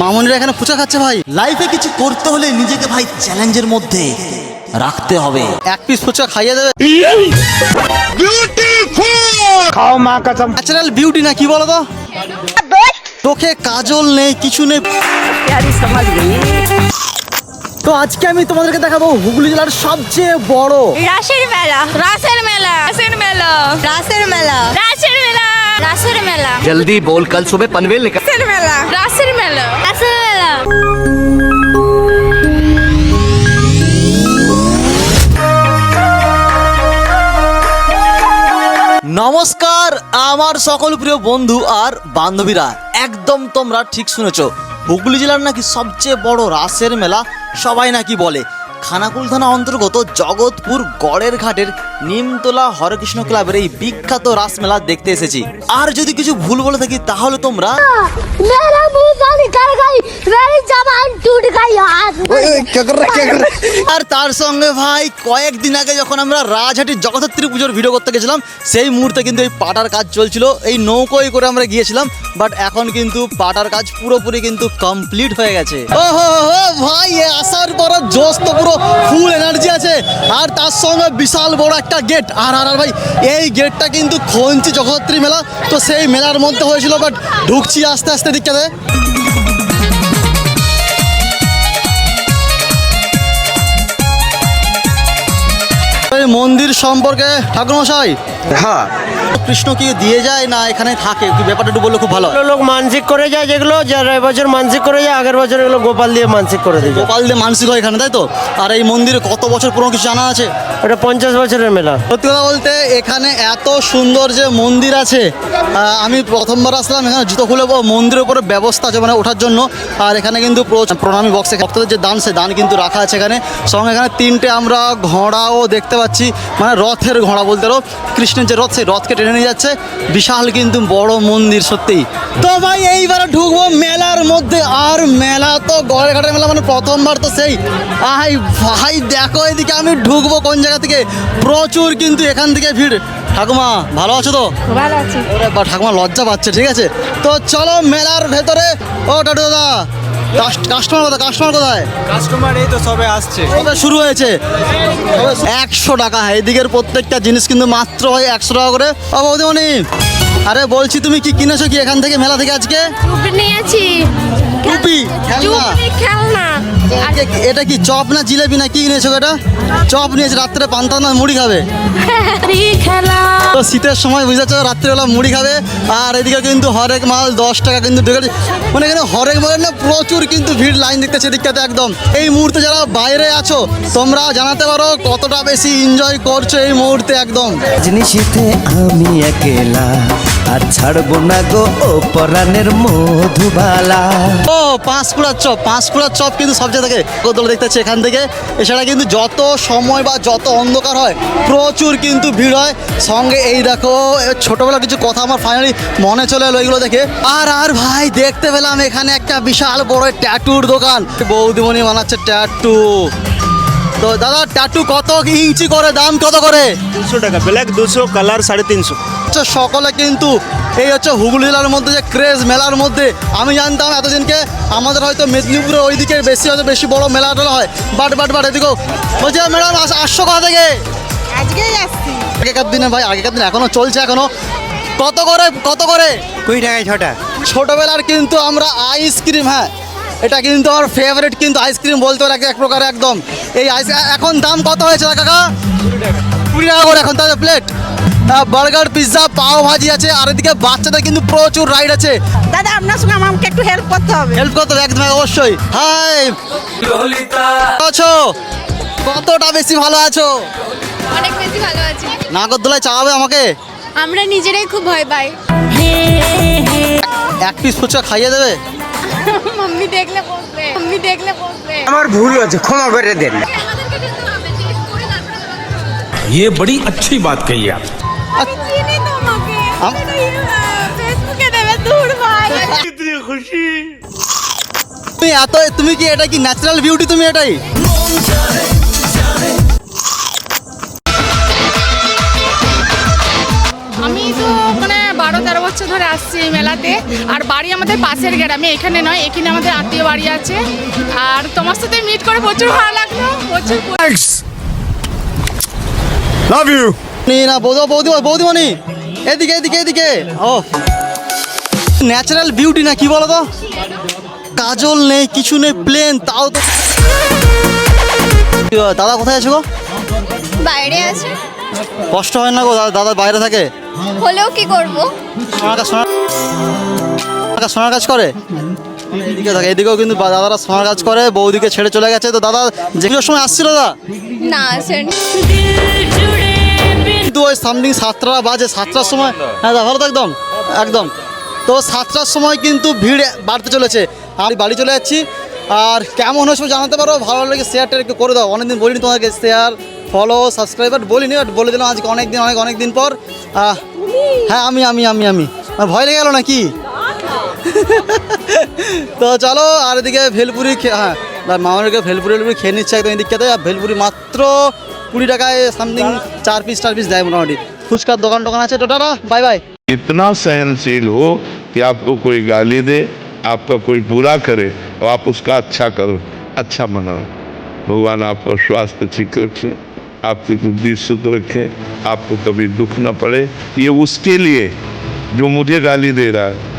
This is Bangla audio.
মামুনিরা এখানে ফুচা খাচ্ছে ভাই। লাইফে কিছু করতে হলে নিজেকে ভাই চ্যালেঞ্জের মধ্যে রাখতে হবে। এক পিস ফুচকা খাইয়ে দেবে। খাও মা কাসম। ন্যাচারাল বিউটি না কি বলো তো তোকে কাজল নেই কিছু নেই। তো আজকে আমি তোমাদেরকে দেখাবো হুগলি জেলার সবচেয়ে বড়। রাসের মেলা। রাসের মেলা। রাসের মেলা। রাসের মেলা। রাসের মেলা। রাসের মেলা। জলদি বল কাল সুবে পনবেল নিকাল মেলা। রাসের মেলা। রাসের মেলা। নমস্কার আমার সকল প্রিয় বন্ধু আর বান্ধবীরা একদম তোমরা ঠিক শুনেছ। হুগলি জেলার নাকি সবচেয়ে বড় রাসের মেলা সবাই নাকি বলে। খানাকুল থানা অন্তর্গত জগৎপুর গড়ের ঘাটের নিমতলা হরকৃষ্ণ ক্লাবের এই বিখ্যাত রাসমেলা দেখতে এসেছি। আর যদি কিছু ভুল বলে থাকি, তাহলে তোমরা মেরি জবান টুট গই আর তার সঙ্গে ভাই কয়েকদিন আগে যখন আমরা রাজহাটির জগদ্ধাত্রী পুজোর ভিডিও করতে গেছিলাম সেই মুহূর্তে কিন্তু এই পাটার কাজ চলছিল। এই নৌকোই করে আমরা গিয়েছিলাম বাট এখন কিন্তু পাটার কাজ পুরোপুরি কিন্তু কমপ্লিট হয়ে গেছে। ও হো হো ভাই আসার পর জোশ তো পুরো ফুল এনার্জি আছে। আর তার সঙ্গে বিশাল বড় একটা গেট আর আর ভাই এই গেটটা কিন্তু খঞ্চি জগদ্ধাত্রী মেলা তো সেই মেলার মধ্যে হয়েছিল বাট ঢুকছি আস্তে আস্তে দিকটাতে। মন্দির সম্পর্কে ঠাকুরমশাই? हाँ কৃষ্ণ কি দিয়ে যায় না এখানে থাকে? কি ব্যাপারটা একটু বললে খুব ভালো হয়। লোক মানসিক করে যায় যেগুলো যারা এবছর মানসিক করে যায় আগের বছর এগুলো গোপাল দিয়ে মানসিক করে দিয়ে যায়। গোপাল দিয়ে মানসিক হয় এখানে তাই তো? আর এই মন্দিরে কত বছর পুরনো কিছু জানা আছে? এটা পঞ্চাশ বছরের মেলা। সত্যি কথা বলতে এখানে এত সুন্দর যে মন্দির আছে আহ, আমি প্রথমবার আসলাম এখানে জুতো খুলে ব- মন্দিরের উপরে ব্যবস্থা আছে মানে ওঠার জন্য। আর এখানে কিন্তু প্র- প্রণামী বক্সে ভক্তদের যে দান সে দান কিন্তু রাখা আছে এখানে। সঙ্গে এখানে তিনটে আমরা ঘোড়াও দেখতে পাচ্ছি মানে রথের ঘোড়া বলতে পারো। কৃষ্ণের যে রথ সেই রথকে টেনে নিয়ে যাচ্ছে। বিশাল কিন্তু বড় মন্দির সত্যি তো ভাই এইবারে ঢুকবো মেলার মধ্যে। আর মেলা তো গড়ে ঘাটের মেলা মানে প্রথমবার তো সেই। আই ভাই দেখো এদিকে আমি ঢুকবো কোন জায়গা থেকে? প্রচুর কিন্তু এখান থেকে ভিড়। ঠাকুমা ভালো আছো তো? ভালো আছি। ঠাকুমা লজ্জা পাচ্ছে ঠিক আছে? তো চলো মেলার ভেতরে। ও টাটু দাদা কাস্টমার কোথায়? কাস্টমার কোথায়? কাস্টমার এই তো সবে আসছে। সবে শুরু হয়েছে। একশো টাকা। এদিকের প্রত্যেকটা জিনিস কিন্তু মাত্র হয় একশো টাকা করে। ও বৌদিমণি আরে বলছি তুমি কি কিনেছো কি এখান থেকে মেলা থেকে আজকে? নিয়েছি। টুপি খেলনা। খেলনা। এটা কি চপ না জিলেবি না কি নিয়েছো এটা? চপ নিয়েছে, রাত্রে পান্তা না মুড়ি খাবে? তো শীতের সময় বুঝতে পারছ রাত্রিবেলা মুড়ি খাবে, আর এদিকে কিন্তু হরেক মাল, দশ টাকা কিন্তু মানে এখানে হরেক মালের না প্রচুর কিন্তু ভিড় লাইন দেখতেছে এদিকটাতে একদম। এই মুহূর্তে যারা বাইরে আছো, তোমরা জানাতে পারো কতটা বেশি এনজয় করছ এই মুহূর্তে একদম। জিনিসেতে আমি আর ছাড়বো না গো, ও পরাণের মধুবালা। ও পাঁশকুড়ার চপ পাঁশকুড়ার চপ কিন্তু সব জায়গা থেকে কতগুলো দেখতে পাচ্ছি এখান থেকে। এছাড়া কিন্তু যত সময় বা যত অন্ধকার হয়, প্রচুর কিন্তু ভিড় হয়। সঙ্গে এই দেখো ছোটবেলা কিছু কথা আমার ফাইনালি মনে চলে এলো এগুলো দেখে। আর আর ভাই, দেখতে পেলাম এখানে একটা বিশাল বড় ট্যাটুর দোকান। বৌদিমণি বানাচ্ছে ট্যাটু। তো দাদা ট্যাটু কত ইঞ্চি করে দাম কত করে? দুশো টাকা ব্ল্যাক দুশো কালার সাড়ে তিনশো। হচ্ছে সকলে কিন্তু এই হচ্ছে হুগলি জেলার মধ্যে যে ক্রেজ মেলার মধ্যে আমি জানতাম এতদিনকে আমাদের হয়তো মেদিনীপুরের ওইদিকে বেশি হয়তো বেশি বড় মেলা টেলা হয়। বাট বাট বাট এদিকেও বলছি ম্যাডাম আসছো কোথা থেকে? আজকেই আসছি। আগেকার দিনে ভাই আগেকার দিনে এখনও চলছে এখনও। কত করে কত করে? কুড়ি টাকায় ছটা। ছোটবেলার কিন্তু আমরা আইসক্রিম হ্যাঁ। এটা কিন্তু আমার ফেভারিট কিন্তু আইসক্রিম বলতে পারে এক- প্রকার একদম। এই আইস এখন দাম কত হয়েছে কাকা? কুড়ি টাকা করে এখন তাহলে প্লেট বার্গার পিৎজা পাও ভাজি আছে আর এদিকে বাচ্চাদের কিন্তু প্রচুর রাইড আছে। দাদা আপনার সঙ্গে আমাকে একটু হেল্প করতে হবে। হেল্প করতে হবে একদম অবশ্যই। হাই আছো? কতটা বেশি ভালো আছো? অনেক বেশি ভালো আছি। নাগরদোলায় চাওয়াবে আমাকে? আমরা নিজেরাই খুব ভয় পাই। এক পিস ফুচকা খাইয়ে দেবে? মাম্মি দেখলে বসবে মাম্মি দেখলে বসবে আমার ভুল হয়েছে ক্ষমা করে দেন আমাদেরকে যেতে হবে জিজ্ঞেস করে তারপরে তোমাকে ये बड़ी अच्छी बात कही आप চিনি তোমাকে আম- ফেসবুকে দেবে দূর ভাই তুমি এত তুমি কি এটা কি ন্যাচারাল বিউটি তুমি এটাই আসছি মেলাতে। আর বাড়ি আমাদের পাশের গ্রামে এখানে নয় এখানে আমাদের আত্মীয় বাড়ি আছে। আর তোমার সাথে মিট করে প্রচুর ভালো লাগল প্রচুর লাভ ইউ না বৌদি বৌদি বৌদিমণি এদিকে এদিকে এদিকে। ও। ন্যাচারাল বিউটি না কি বলো তো কাজল নেই কিছু নেই প্লেন তাও তো দাদা কোথায় আছে গো? বাইরে আছে। কষ্ট হয় না গো দাদা দাদা বাইরে থাকে। হলেও কি করব? সোনার কাজ সোনার কাজ করে? এদিকে থাকে এদিকেও কিন্তু দাদারা সোনার কাজ করে বৌদিকে ছেড়ে চলে গেছে। তো দাদা যে সময় আসছিল দাদা? না কিন্তু ওই সামথিং সাতটা বাজে সাতটার সময় হ্যাঁ দাদা ভালো তো একদম? একদম। তো সাতটার সময় কিন্তু ভিড় বাড়তে চলেছে। আমি বাড়ি চলে যাচ্ছি। আর কেমন হয়েছে জানাতে পারো? ভালো লাগে শেয়ারটা একটু করে দাও। অনেকদিন বলিনি তোমাকে শেয়ার ফলো সাবস্ক্রাইবার বলিনি বাট বলে দিলাম আজকে অনেক দিন অনেক অনেক দিন পর আহ, হ্যাঁ আমি আমি আমি আমি আমার ভয় লেগে গেল নাকি তো চলো আর এদিকে ভেলপুরি খে- হ্যাঁ মামাকে ভেলপুরি ভেলপুরি খেয়ে নিচ্ছে একদম এদিক খেতে আর ভেলপুরি মাত্র কুড়ি টাকায় সামথিং চার পিস চার পিস দেয় মোটামুটি ফুচকার দোকান টোকান আছে তো টাটা বাই বাই इतना सहनशील हो कि आपको कोई गाली दे आपका कोई बुरा करे तो आप उसका अच्छा करो अच्छा मनाओ भगवान आपका स्वास्थ्य ठीक रखे आपकी बुद्धि शुद्ध रखे, आपको कभी दुख ना पड़े। ये उसके लिए जो मुझे गाली दे रहा है।